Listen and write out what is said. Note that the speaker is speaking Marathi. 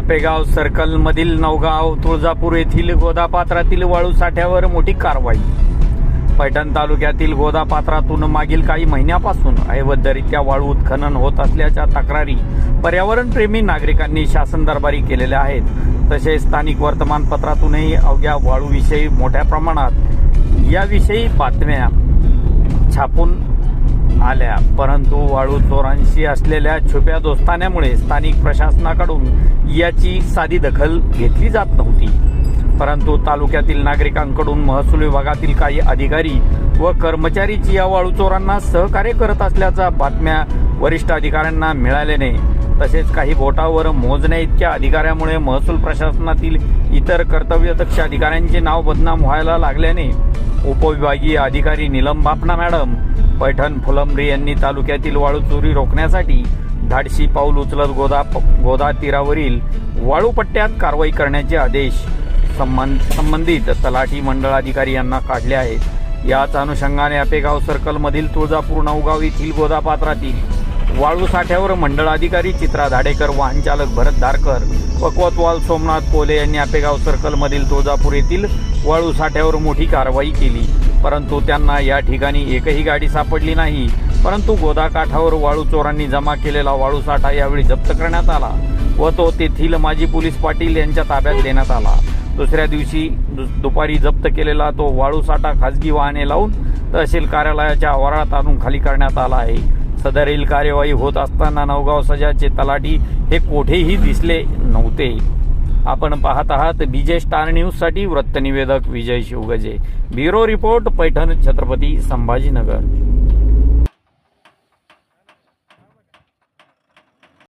आपेगाव सर्कल मधील नवगाव तुळजापूर येथील गोदापात्रातील वाळू साठ्यावर मोठी कारवाई. पैठण तालुक्यातील गोदापात्रातून मागील काही महिन्यापासून अवैधरित्या वाळू उत्खनन होत असल्याच्या तक्रारी पर्यावरणप्रेमी नागरिकांनी शासन दरबारी केलेल्या आहेत. तसेच स्थानिक वर्तमानपत्रातूनही अवघ्या वाळूविषयी मोठ्या प्रमाणात याविषयी बातम्या छापून आल्या. परंतु वाळू चोरांशी असलेल्या छुप्या दोस्तान्यामुळे स्थानिक प्रशासनाकडून याची साधी दखल घेतली जात नव्हती. परंतु तालुक्यातील नागरिकांकडून महसूल विभागातील काही अधिकारी व कर्मचारीची या वाळू चोरांना सहकार्य करत असल्याच्या बातम्या वरिष्ठ अधिकाऱ्यांना मिळाल्याने तसेच काही बोटावर मोजण्या इतक्या अधिकाऱ्यामुळे महसूल प्रशासनातील इतर कर्तव्यदक्ष अधिकाऱ्यांचे नाव बदनाम व्हायला लागल्याने उपविभागीय अधिकारी निलम बापना मॅडम. पैठण फुलंब्री यांनी तालुक्यातील वाळू चोरी रोखण्यासाठी धाडशी पाऊल उचलत गोदा गोदा तीरावरील वाळू पट्ट्यात कारवाई करण्याचे आदेश संबंध संबंधित तलाठी मंडळ अधिकारी यांना काढले आहेत. याच अनुषंगाने अपेगाव सर्कलमधील तुळजापूर नवगाव येथील गोदापात्रातील वाळू साठ्यावर मंडळ अधिकारी चित्रा धाडेकर वाहन चालक भरत धारकर व कोतवाल सोमनाथ कोले यांनी आपेगाव सर्कलमधील तुळजापूर येथील वाळू साठ्यावर मोठी कारवाई केली. परंतु त्यांना या ठिकाणी एकही गाडी सापडली नाही. परंतु गोदाकाठावर वाळू चोरांनी जमा केलेला वाळू साठा यावेळी जप्त करण्यात आला व तो तेथील माजी पोलीस पाटील यांच्या ताब्यात देण्यात आला. दुसऱ्या दिवशी दुपारी जप्त केलेला तो वाळू साठा खाजगी वाहने लावून तहसील कार्यालयाच्या आवारात आणून खाली करण्यात आला आहे. सदरील कार्यवाही होत असताना नवगाव सजाचे तलाठी हे कोठेही दिसले नव्हते. आपण पाहत आहात बीजे स्टार न्यूजसाठी वृत्तनिवेदक Vijay Shivgaje. Bureau report Paithan Chhatrapati Sambhajinagar.